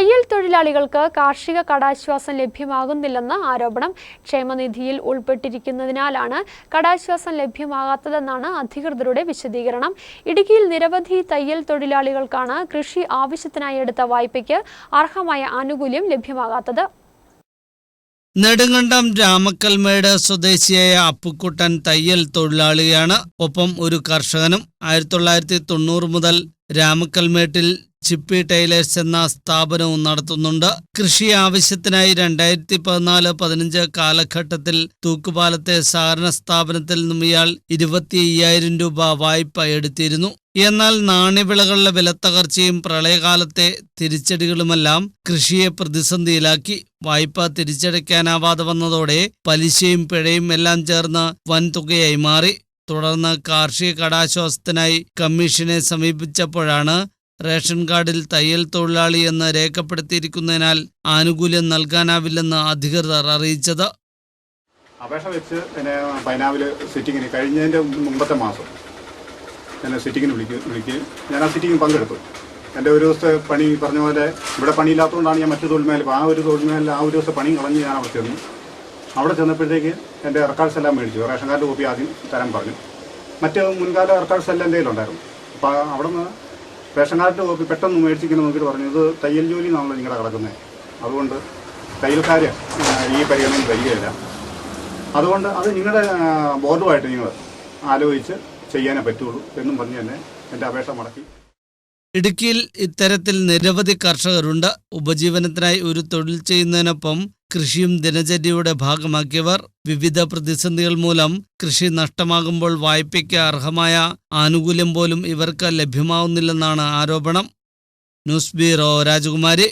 തയ്യൽ തൊഴിലാളികൾക്ക് കാർഷിക കടാശ്വാസം ലഭ്യമാകുന്നില്ലെന്ന ആരോപണം ക്ഷേമനിധിയിൽ ഉൾപ്പെട്ടിരിക്കുന്നതിനാലാണ് കടാശ്വാസം ലഭ്യമാകാത്തതെന്നാണ് അധികൃതരുടെ വിശദീകരണം. ഇടുക്കിയിൽ നിരവധി തയ്യൽ തൊഴിലാളികൾക്കാണ് കൃഷി ആവശ്യത്തിനായി എടുത്ത വായ്പയ്ക്ക് അർഹമായ ആനുകൂല്യം ലഭ്യമാകാത്തത്. നെടുങ്കണ്ടം രാമക്കൽമേട് സ്വദേശിയായ അപ്പുക്കുട്ടൻ തയ്യൽ തൊഴിലാളിയാണ്. ഒപ്പം ഒരു കർഷകനും ആയിരത്തി തൊള്ളായിരത്തി തൊണ്ണൂറ് മുതൽ രാമക്കൽമേട്ടിൽ ചിപ്പി ടൈലേഴ്സ് എന്ന സ്ഥാപനവും നടത്തുന്നുണ്ട്. കൃഷി ആവശ്യത്തിനായി രണ്ടായിരത്തി പതിനാല് പതിനഞ്ച് കാലഘട്ടത്തിൽ തൂക്കുപാലത്തെ സഹകരണ സ്ഥാപനത്തിൽ നിന്നും ഇയാൾ ഇരുപത്തി അയ്യായിരം രൂപ വായ്പ എടുത്തിരുന്നു. എന്നാൽ നാണ്യവിളകളുടെ വിലത്തകർച്ചയും പ്രളയകാലത്തെ തിരിച്ചടികളുമെല്ലാം കൃഷിയെ പ്രതിസന്ധിയിലാക്കി. വായ്പ തിരിച്ചടയ്ക്കാനാവാതെ വന്നതോടെ പലിശയും പിഴയും എല്ലാം ചേർന്ന് വൻതുകയായി മാറി. തുടർന്ന് കാർഷിക കടാശ്വാസത്തിനായി കമ്മീഷനെ സമീപിച്ചപ്പോഴാണ് റേഷൻ കാർഡിൽ തയ്യൽ തൊഴിലാളി എന്ന് രേഖപ്പെടുത്തിയിരിക്കുന്നതിനാൽ ആനുകൂല്യം നൽകാനാവില്ലെന്ന് അധികൃതർ അറിയിച്ചത്. അപേക്ഷ വെച്ച് പിന്നെ പൈനാവിൽ സിറ്റിങ്ങിന് കഴിഞ്ഞതിന്റെ മുമ്പത്തെ മാസം എന്നെ സിറ്റിങ്ങിന് വിളിക്കും വിളിക്കുകയും ഞാൻ ആ സിറ്റിങ്ങിന് പങ്കെടുത്തു. എന്റെ ഒരു ദിവസത്തെ പണി പറഞ്ഞ പോലെ ഇവിടെ പണിയില്ലാത്തതുകൊണ്ടാണ് ഞാൻ മറ്റു തൊഴിൽമേൽ ആ ഒരു തൊഴിൽമേൽ ആ ഒരു ദിവസം പണി കളഞ്ഞ് ഞാൻ അവിടെ ചെന്നു. അവിടെ ചെന്നപ്പോഴത്തേക്ക് എന്റെ റെക്കോർഡ്സ് എല്ലാം മേടിച്ചു. റേഷൻ കാർഡ് കോപ്പി ആദ്യം തരാൻ പറഞ്ഞു. മറ്റ് മുൻകാല റെക്കോർഡ്സ് എല്ലാം എന്തെങ്കിലും ഉണ്ടായിരുന്നു അപ്പോൾ അവിടെ നിന്ന് റേഷൻ കാർഡ് പെട്ടെന്ന് മേടിച്ചിങ്ങനെ നോക്കിയിട്ട് പറഞ്ഞു ഇത് തയ്യൽ ജോലി എന്നാണല്ലോ നിങ്ങളുടെ കിടക്കുന്നത് അതുകൊണ്ട് തയ്യൽക്കാർ ഈ പരിഗണനയിൽ വരികയില്ല. അതുകൊണ്ട് അത് നിങ്ങളുടെ ബോർഡുമായിട്ട് നിങ്ങൾ ആലോചിച്ച് ചെയ്യാനേ പറ്റുള്ളൂ എന്നും പറഞ്ഞ് തന്നെ എന്റെ അപേക്ഷ മടക്കി. ഇടുക്കിയിൽ ഇത്തരത്തിൽ നിരവധി കർഷകരുണ്ട്. ഉപജീവനത്തിനായി ഒരു തൊഴിൽ ചെയ്യുന്നതിനൊപ്പം കൃഷിയും ദിനചര്യയുടെ ഭാഗമാക്കിയവർ വിവിധ പ്രതിസന്ധികൾ മൂലം കൃഷി നഷ്ടമാകുമ്പോൾ വായ്പയ്ക്ക് അർഹമായ ആനുകൂല്യം പോലും ഇവർക്ക് ലഭ്യമാവുന്നില്ലെന്നാണ് ആരോപണം. ന്യൂസ് ബ്യൂറോ രാജകുമാരി.